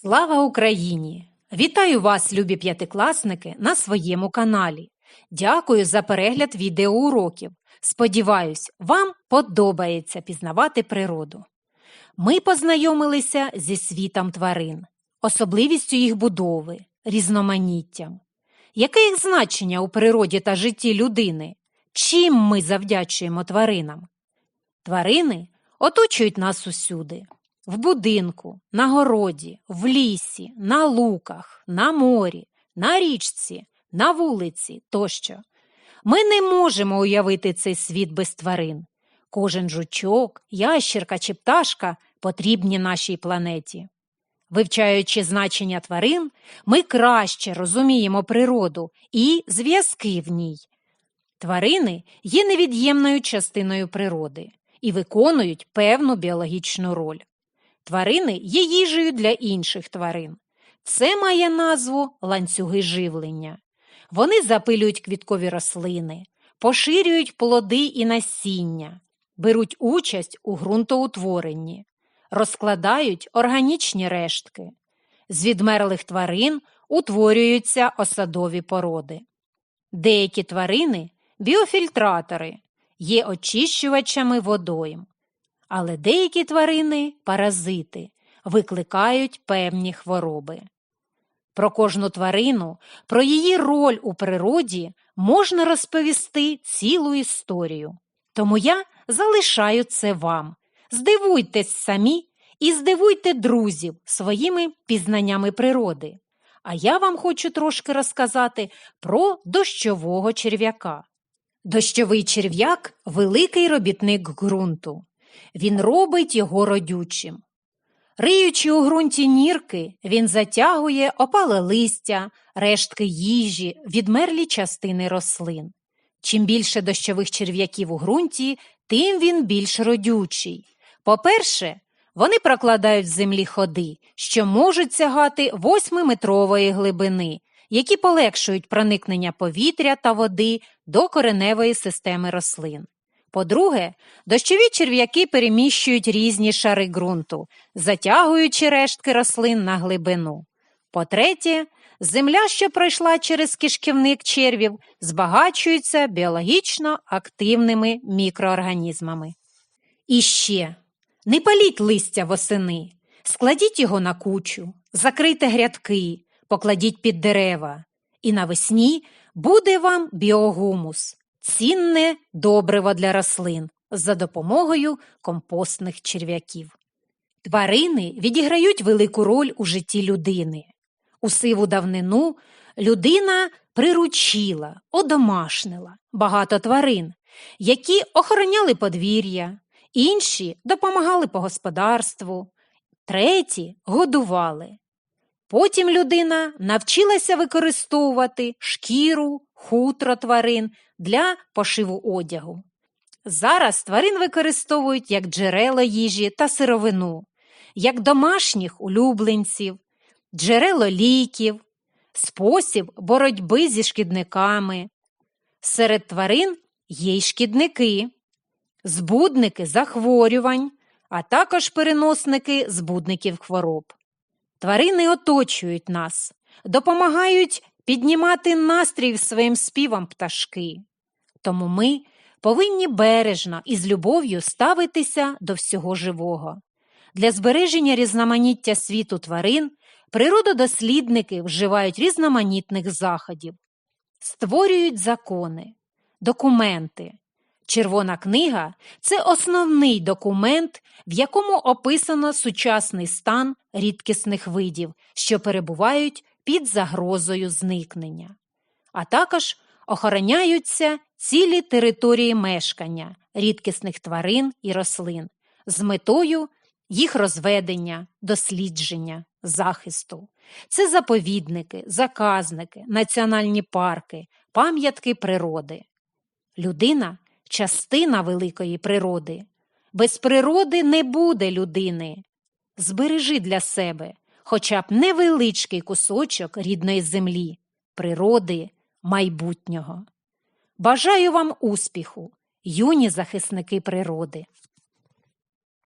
Слава Україні! Вітаю вас, любі п'ятикласники, на своєму каналі. Дякую за перегляд відеоуроків. Сподіваюсь, вам подобається пізнавати природу. Ми познайомилися зі світом тварин, особливістю їх будови, різноманіттям. Яке їх значення у природі та житті людини? Чим ми завдячуємо тваринам? Тварини оточують нас усюди в будинку, на городі, в лісі, на луках, на морі, на річці, на вулиці тощо. Ми не можемо уявити цей світ без тварин. Кожен жучок, ящерка чи пташка потрібні нашій планеті. Вивчаючи значення тварин, ми краще розуміємо природу і зв'язки в ній. Тварини є невід'ємною частиною природи і виконують певну біологічну роль. Тварини є їжею для інших тварин. Це має назву ланцюги живлення. Вони запилюють квіткові рослини, поширюють плоди і насіння, беруть участь у ґрунтоутворенні, розкладають органічні рештки. З відмерлих тварин утворюються осадові породи. Деякі тварини біофільтратори, є очищувачами водойм. Але деякі тварини паразити, викликають певні хвороби. Про кожну тварину, про її роль у природі можна розповісти цілу історію. Тому я залишаю це вам. Здивуйтесь самі і здивуйте друзів своїми пізнаннями природи. А я вам хочу трошки розказати про дощового черв'яка. Дощовий черв'як великий робітник ґрунту. Він робить його родючим. Риючи у ґрунті нірки, він затягує опале листя, рештки їжі, відмерлі частини рослин. Чим більше дощових черв'яків у ґрунті, тим він більш родючий. По-перше, вони прокладають в землі ходи, що можуть сягати восьмиметрової глибини, які полегшують проникнення повітря та води до кореневої системи рослин. По-друге, дощові черв'яки переміщують різні шари ґрунту, затягуючи рештки рослин на глибину. По-третє, земля, що пройшла через кишківник червів, збагачується біологічно активними мікроорганізмами. І ще не паліть листя восени, складіть його на кучу, закрийте грядки, покладіть під дерева, і навесні буде вам біогумус цінне добриво для рослин за допомогою компостних черв'яків. Тварини відіграють велику роль у житті людини. У сиву давнину людина приручила, одомашнила багато тварин, які охороняли подвір'я, інші допомагали по господарству, треті годували. Потім людина навчилася використовувати шкіру, хутро тварин для пошиву одягу. Зараз тварин використовують як джерело їжі та сировину, як домашніх улюбленців, джерело ліків, спосіб боротьби зі шкідниками. Серед тварин є й шкідники, збудники захворювань, а також переносники збудників хвороб. Тварини оточують нас, допомагають піднімати настрій своїм співам пташки. Тому ми повинні бережно і з любов'ю ставитися до всього живого. Для збереження різноманіття світу тварин природодослідники вживають різноманітних заходів, створюють закони, документи. Червона книга це основний документ, в якому описано сучасний стан рідкісних видів, що перебувають під загрозою зникнення, а також охороняються цілі території мешкання рідкісних тварин і рослин з метою їх розведення, дослідження, захисту. Це заповідники, заказники, національні парки, пам'ятки природи. Людина частина великої природи. Без природи не буде людини. Збережи для себе хоча б невеличкий кусочок рідної землі, природи, майбутнього. Бажаю вам успіху, юні захисники природи!